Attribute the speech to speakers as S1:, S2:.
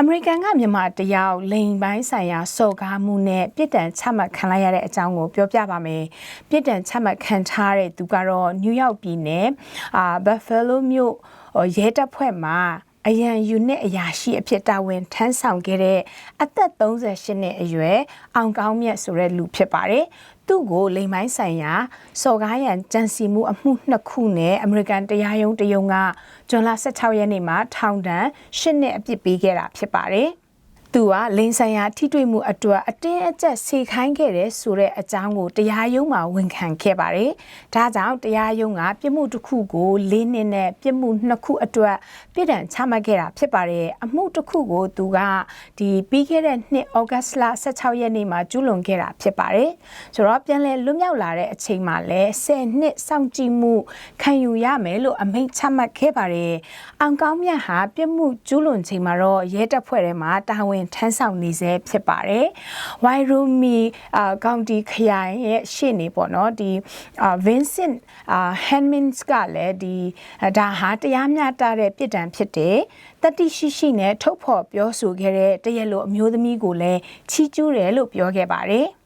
S1: အမေရိကန်ကမြန်မာတယောက်လိန်ပိုင်းဆိုင်ရာစော်ကားမှုနဲ့ပြစ်ဒဏ်ချမှတ်ခံလိုက်ရတဲ့အကြောင်းကိုပြောပြပါမယ်။ပြစ်ဒဏ်ချမှတ်ခံထားတဲ့သူကတော့နယူးယောက်ပြည်နယ်အာဘတ်ဖဲလိုမြို့ရဲတပ်ဖွဲ့မှာ အရန်ယူနစ်အရာရှိအဖြစ်တာဝန်ထမ်းဆောင်ခဲ့တဲ့အသက်38နှစ်အရွယ်အောင်ကောင်းမြတ်ဆိုတဲ့လူဖြစ်ပါတယ်။သူ့ကိုလိမ်မိုင်းဆိုင်ရာစော်ကားရန်ကြံစီမှုအမှုနှစ်ခုနဲ့အမေရိကန်တရားရုံးတရုံးကဇွန်လ16ရက်နေ့မှာထောင်ဒဏ်8နှစ်အပြစ်ပေးခဲ့တာဖြစ်ပါတယ်။ သူကလိန်ဆိုင်ရာထိတွေ့မှုအတွက်အတင်းအကျပ်ဆေခိုင်းခဲ့တဲ့ဆိုတဲ့အကြောင်းကိုတရားရုံးမှာဝန်ခံခဲ့ပါတယ်။ဒါကြောင့်တရားရုံးကပြစ်မှုတစ်ခုကို၄နှစ်နဲ့ပြစ်မှုနှစ်ခုအတွက်ပြစ်ဒဏ်ချမှတ်ခဲ့တာဖြစ်ပါတယ်။အမှုတစ်ခုကိုသူကဒီပြီးခဲ့တဲ့နှစ်ဩဂတ်စ်လ16ရက်နေ့မှာကျူးလွန်ခဲ့တာဖြစ်ပါတယ်။ဆိုတော့ပြန်လည်လွတ်မြောက်လာတဲ့အချိန်မှာလည်း10နှစ်စောင့်ကြည့်မှုခံယူရမယ်လို့အမိန့်ချမှတ်ခဲ့ပါတယ်။အောင်ကောင်းမြတ်ဟာပြစ်မှုကျူးလွန်ချိန်မှာတော့ရဲတပ်ဖွဲ့ထဲမှာတာဝန်ထမ်းဆောင်နေစေဖြစ်ပါတယ်။ Wyoming အာကောင်တီခရိုင်ရဲ့ရှေ့နေပေါ့နော်ဒီအာ Vincent အာ Hemmings ကလည်းဒီဒါဟာတရားမျှတတဲ့ပြစ်ဒဏ်ဖြစ်တယ်။တတိရှိရှိနဲ့ထုတ်ဖော်ပြောဆိုခဲ့တဲ့တရက်လိုအမျိုးသမီးကိုလည်းချီးကျူးတယ်လို့ပြောခဲ့ပါတယ်။